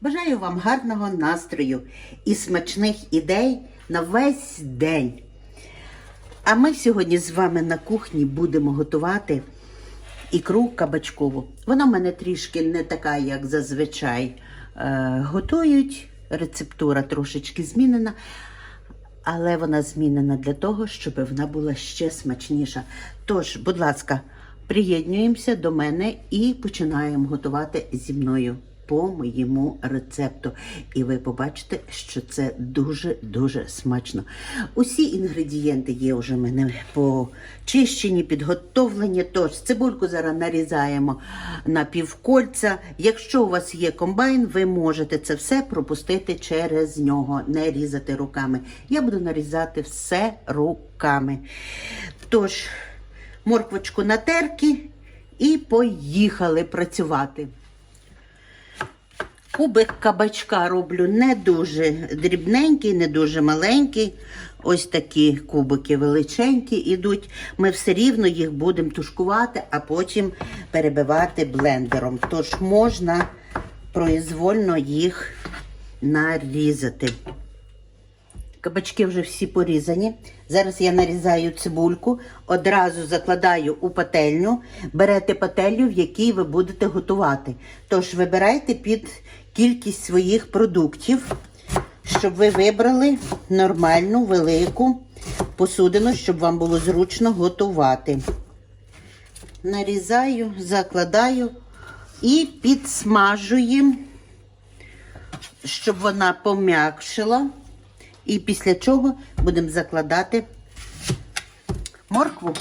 Бажаю вам гарного настрою і смачних ідей на весь день. А ми сьогодні з вами на кухні будемо готувати ікру кабачкову. Вона в мене трішки не така, як зазвичай е, готують. Рецептура трошечки змінена, але вона змінена для того, щоб вона була ще смачніша. Тож, будь ласка, приєднуємося до мене і починаємо готувати зі мною по моєму рецепту. І ви побачите, що це дуже-дуже смачно. Усі інгредієнти є вже в мене почищені, підготовлені. Тож цибульку зараз нарізаємо на півкольця. Якщо у вас є комбайн, ви можете це все пропустити через нього, не різати руками. Я буду нарізати все руками. Тож, морквочку на терки і поїхали працювати. Кубик кабачка роблю не дуже дрібненький, не дуже маленький. Ось такі кубики величенькі ідуть. Ми все рівно їх будемо тушкувати, а потім перебивати блендером. Тож можна произвольно їх нарізати. Кабачки вже всі порізані. Зараз я нарізаю цибульку, одразу закладаю у пательню. Берете пательню, в якій ви будете готувати. Тож вибирайте під кількість своїх продуктів, щоб ви вибрали нормальну, велику посудину, щоб вам було зручно готувати. Нарізаю, закладаю і підсмажуємо, щоб вона пом'якшила. І після чого будемо закладати моркву.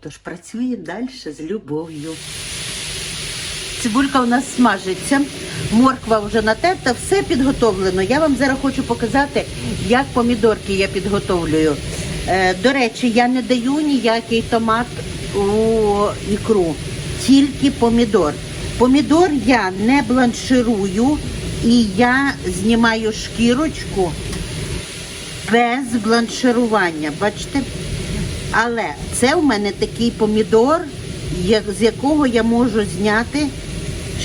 Тож працюємо далі з любов'ю. Цибулька у нас смажиться, морква вже натерта, все підготовлено. Я вам зараз хочу показати, як помідорки я підготовлюю. Е, до речі, я не даю ніякий томат у ікру, тільки помідор. Помідор я не бланширую і я знімаю шкірочку без бланширування. Бачите? Але це у мене такий помідор, з якого я можу зняти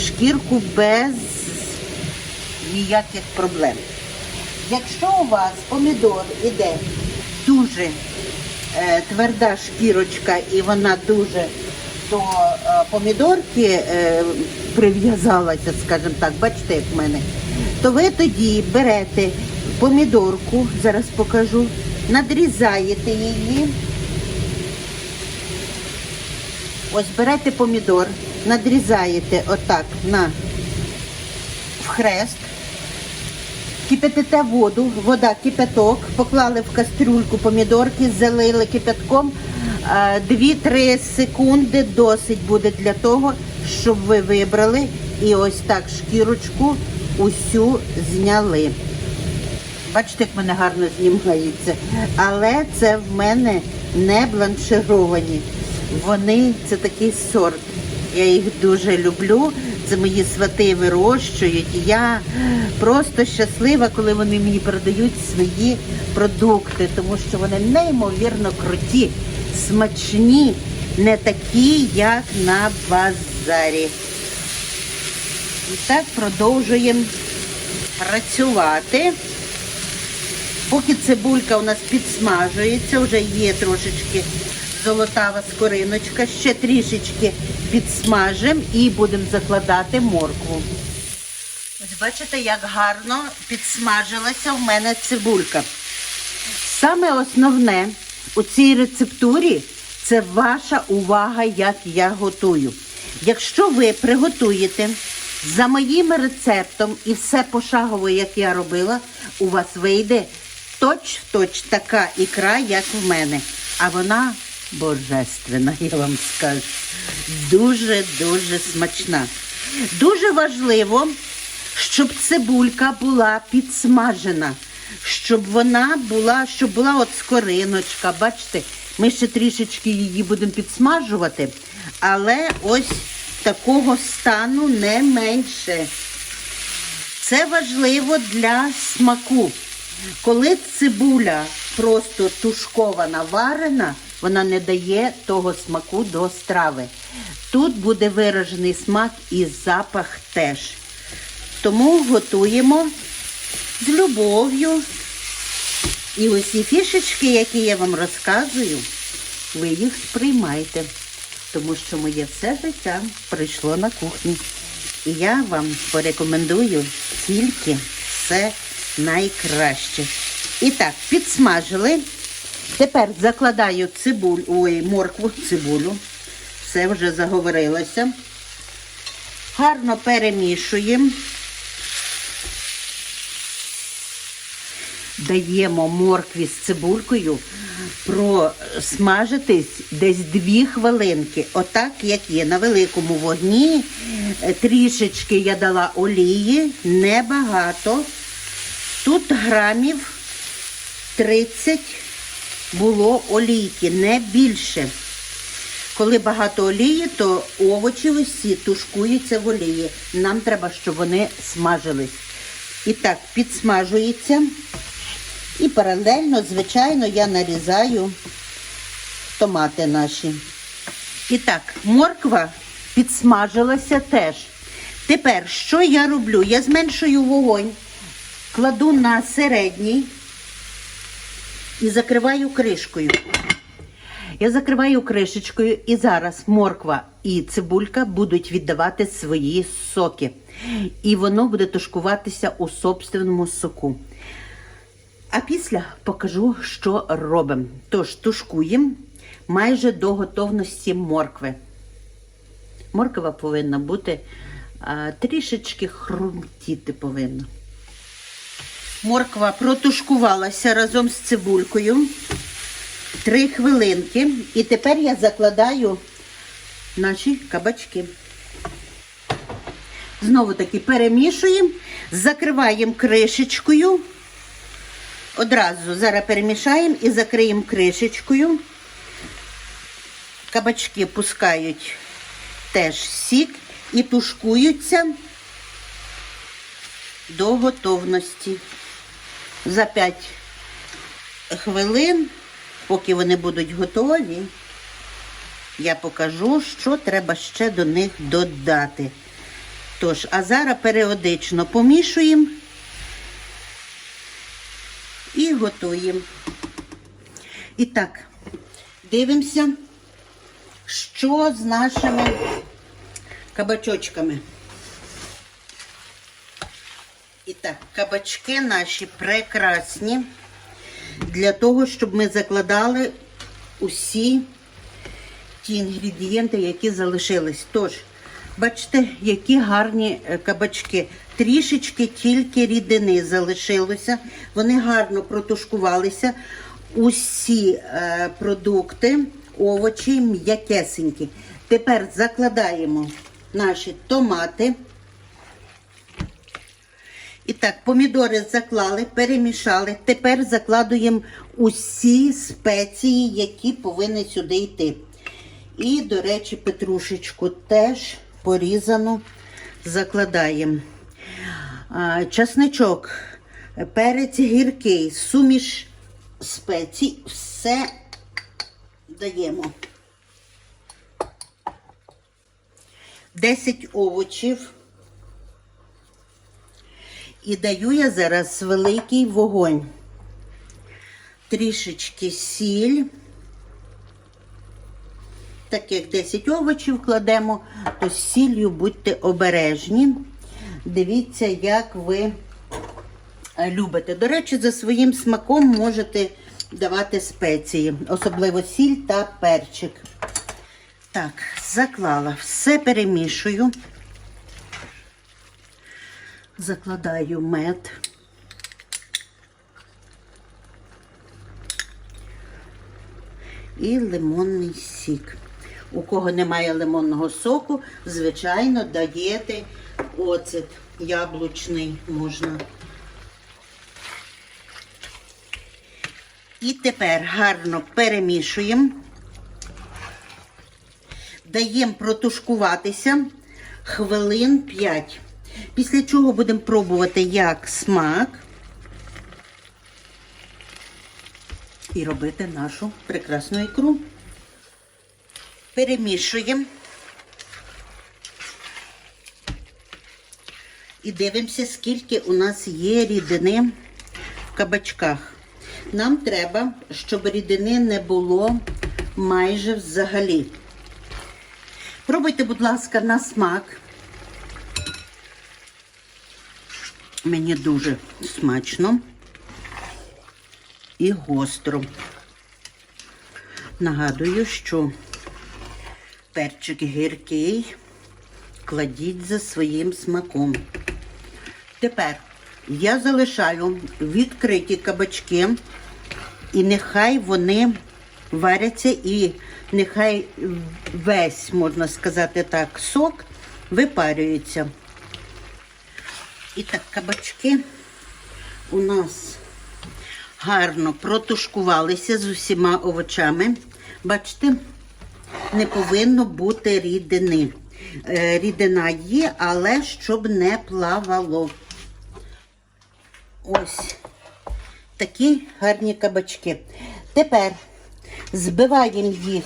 шкірку без ніяких проблем. Якщо у вас помідор іде дуже е, тверда шкірочка і вона дуже до е, помідорки е, прив'язалася, скажімо так, бачите, як в мене, то ви тоді берете помідорку, зараз покажу, надрізаєте її. Ось берете помідор, надрізаєте отак на хрест, кипятите воду, вода кипяток, поклали в кастрюльку помідорки, залили кипятком. Е, 2-3 секунди досить буде для того, щоб ви вибрали і ось так шкірочку усю зняли. Бачите, як мене гарно знімається. Але це в мене не бланшировані. Вони це такий сорт. Я їх дуже люблю. Це мої свати вирощують. І Я просто щаслива, коли вони мені передають свої продукти, тому що вони неймовірно круті, смачні, не такі, як на базарі. І так продовжуємо працювати. Поки цибулька у нас підсмажується, вже є трошечки золотава скориночка, ще трішечки підсмажимо і будемо закладати моркву. Ось бачите, як гарно підсмажилася в мене цибулька. Саме основне у цій рецептурі це ваша увага, як я готую. Якщо ви приготуєте за моїм рецептом і все пошагово, як я робила, у вас вийде точ-точ така ікра, як в мене. А вона божественна, я вам скажу. Дуже-дуже смачна. Дуже важливо, щоб цибулька була підсмажена, щоб вона була, щоб була от скориночка. Бачите, ми ще трішечки її будемо підсмажувати, але ось такого стану не менше. Це важливо для смаку. Коли цибуля просто тушкована, варена, вона не дає того смаку до страви. Тут буде виражений смак і запах теж. Тому готуємо з любов'ю. І усі фішечки, які я вам розказую, ви їх сприймайте. Тому що моє все життя прийшло на кухні. І я вам порекомендую тільки все найкраще. І так, підсмажили. Тепер закладаю цибуль, ой, моркву, цибулю. Все вже заговорилося. Гарно перемішуємо. Даємо моркві з цибулькою просмажитись десь дві хвилинки. Отак, як є. На великому вогні трішечки я дала олії, небагато. Тут грамів 30 було олійки, не більше. Коли багато олії, то овочі усі тушкуються в олії. Нам треба, щоб вони смажились. І так, підсмажується. І паралельно, звичайно, я нарізаю томати наші. І так, морква підсмажилася теж. Тепер, що я роблю? Я зменшую вогонь, кладу на середній і закриваю кришкою. Я закриваю кришечкою і зараз морква і цибулька будуть віддавати свої соки. І воно буде тушкуватися у собственному соку. А після покажу, що робимо. Тож тушкуємо майже до готовності моркви. Морква повинна бути а, трішечки хрумтіти повинна. Морква протушкувалася разом з цибулькою. Три хвилинки. І тепер я закладаю наші кабачки. Знову таки перемішуємо, закриваємо кришечкою. Одразу зараз перемішаємо і закриємо кришечкою. Кабачки пускають теж сік і тушкуються до готовності. За 5 хвилин, поки вони будуть готові, я покажу, що треба ще до них додати. Тож, а зараз періодично помішуємо і готуємо. І так, дивимося, що з нашими кабачочками. І кабачки наші прекрасні для того, щоб ми закладали усі ті інгредієнти, які залишились. Тож, бачите, які гарні е, кабачки. Трішечки тільки рідини залишилося. Вони гарно протушкувалися. Усі е, продукти, овочі м'якесенькі. Тепер закладаємо наші томати. І так, помідори заклали, перемішали. Тепер закладуємо усі спеції, які повинні сюди йти. І, до речі, петрушечку теж порізану закладаємо. Часничок, перець гіркий, суміш спецій, все даємо. 10 овочів. І даю я зараз великий вогонь. Трішечки сіль. Так як 10 овочів кладемо, то з сіллю будьте обережні. Дивіться, як ви любите. До речі, за своїм смаком можете давати спеції, особливо сіль та перчик. Так, заклала, все перемішую. Закладаю мед. І лимонний сік. У кого немає лимонного соку, звичайно, даєте оцет яблучний можна. І тепер гарно перемішуємо. Даємо протушкуватися хвилин 5. Після чого будемо пробувати як смак і робити нашу прекрасну ікру. Перемішуємо. І дивимося, скільки у нас є рідини в кабачках. Нам треба, щоб рідини не було майже взагалі. Пробуйте, будь ласка, на смак. Мені дуже смачно і гостро. Нагадую, що перчик гіркий кладіть за своїм смаком. Тепер я залишаю відкриті кабачки, і нехай вони варяться, і нехай весь, можна сказати так, сок випарюється. І так, кабачки у нас гарно протушкувалися з усіма овочами. Бачите, не повинно бути рідини. Е, Рідина є, але щоб не плавало. Ось такі гарні кабачки. Тепер збиваємо їх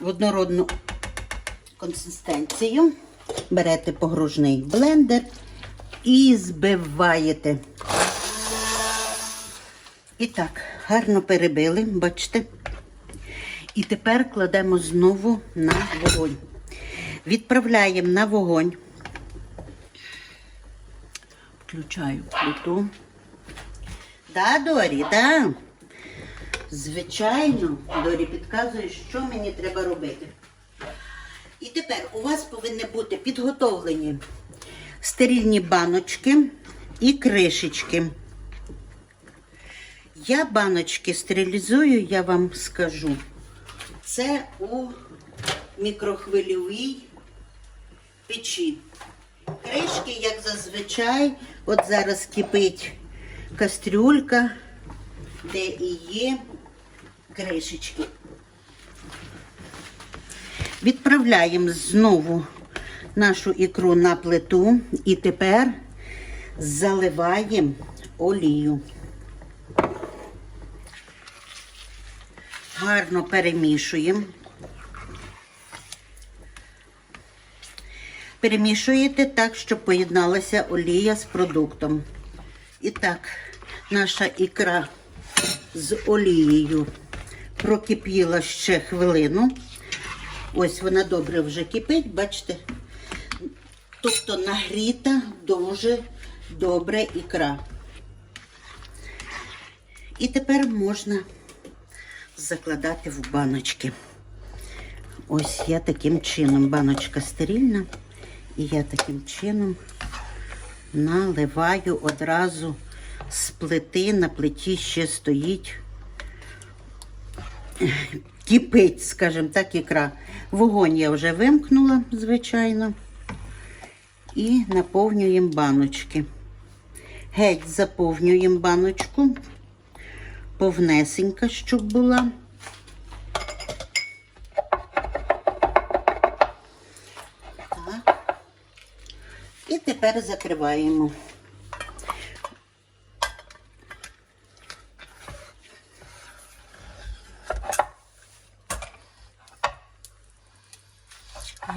в однородну консистенцію. Берете погружний блендер і збиваєте. І так, гарно перебили, бачите? І тепер кладемо знову на вогонь. Відправляємо на вогонь. Включаю плиту. Да, Дорі, да. Звичайно, Дорі підказує, що мені треба робити. І тепер у вас повинні бути підготовлені стерильні баночки і кришечки. Я баночки стерилізую, я вам скажу. Це у мікрохвильовій печі. Кришки, як зазвичай, от зараз кипить кастрюлька, де і є кришечки. Відправляємо знову нашу ікру на плиту і тепер заливаємо олію. Гарно перемішуємо. Перемішуєте так, щоб поєдналася олія з продуктом. І так, наша ікра з олією прокипіла ще хвилину. Ось вона добре вже кипить, бачите? Тобто нагріта дуже добре ікра. І тепер можна закладати в баночки. Ось я таким чином, баночка стерильна, і я таким чином наливаю одразу з плити, на плиті ще стоїть, кипить, скажімо так, ікра. Вогонь я вже вимкнула, звичайно, і наповнюємо баночки. Геть заповнюємо баночку, повнесенька, щоб була. Так. І тепер закриваємо.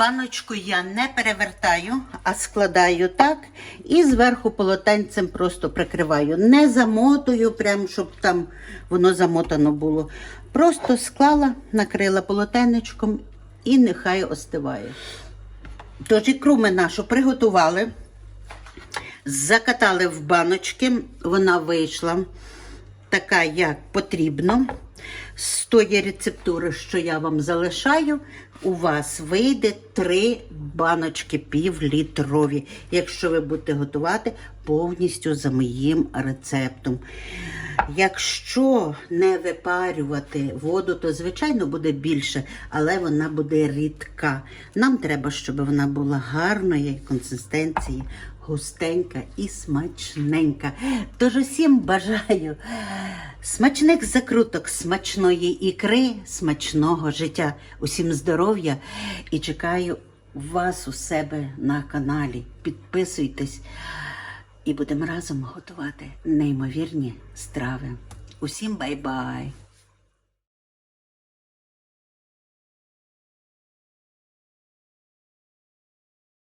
Баночку я не перевертаю, а складаю так і зверху полотенцем просто прикриваю. Не замотую, прям, щоб там воно замотано було. Просто склала, накрила полотенечком і нехай остиває. Тож ікру ми нашу приготували, закатали в баночки, вона вийшла така, як потрібно. З тої рецептури, що я вам залишаю, у вас вийде три баночки півлітрові, якщо ви будете готувати повністю за моїм рецептом. Якщо не випарювати воду, то, звичайно, буде більше, але вона буде рідка. Нам треба, щоб вона була гарної консистенції, густенька і смачненька. Тож усім бажаю смачних закруток, смачної ікри, смачного життя, усім здоров'я і чекаю вас у себе на каналі. Підписуйтесь і будемо разом готувати неймовірні страви. Усім бай-бай!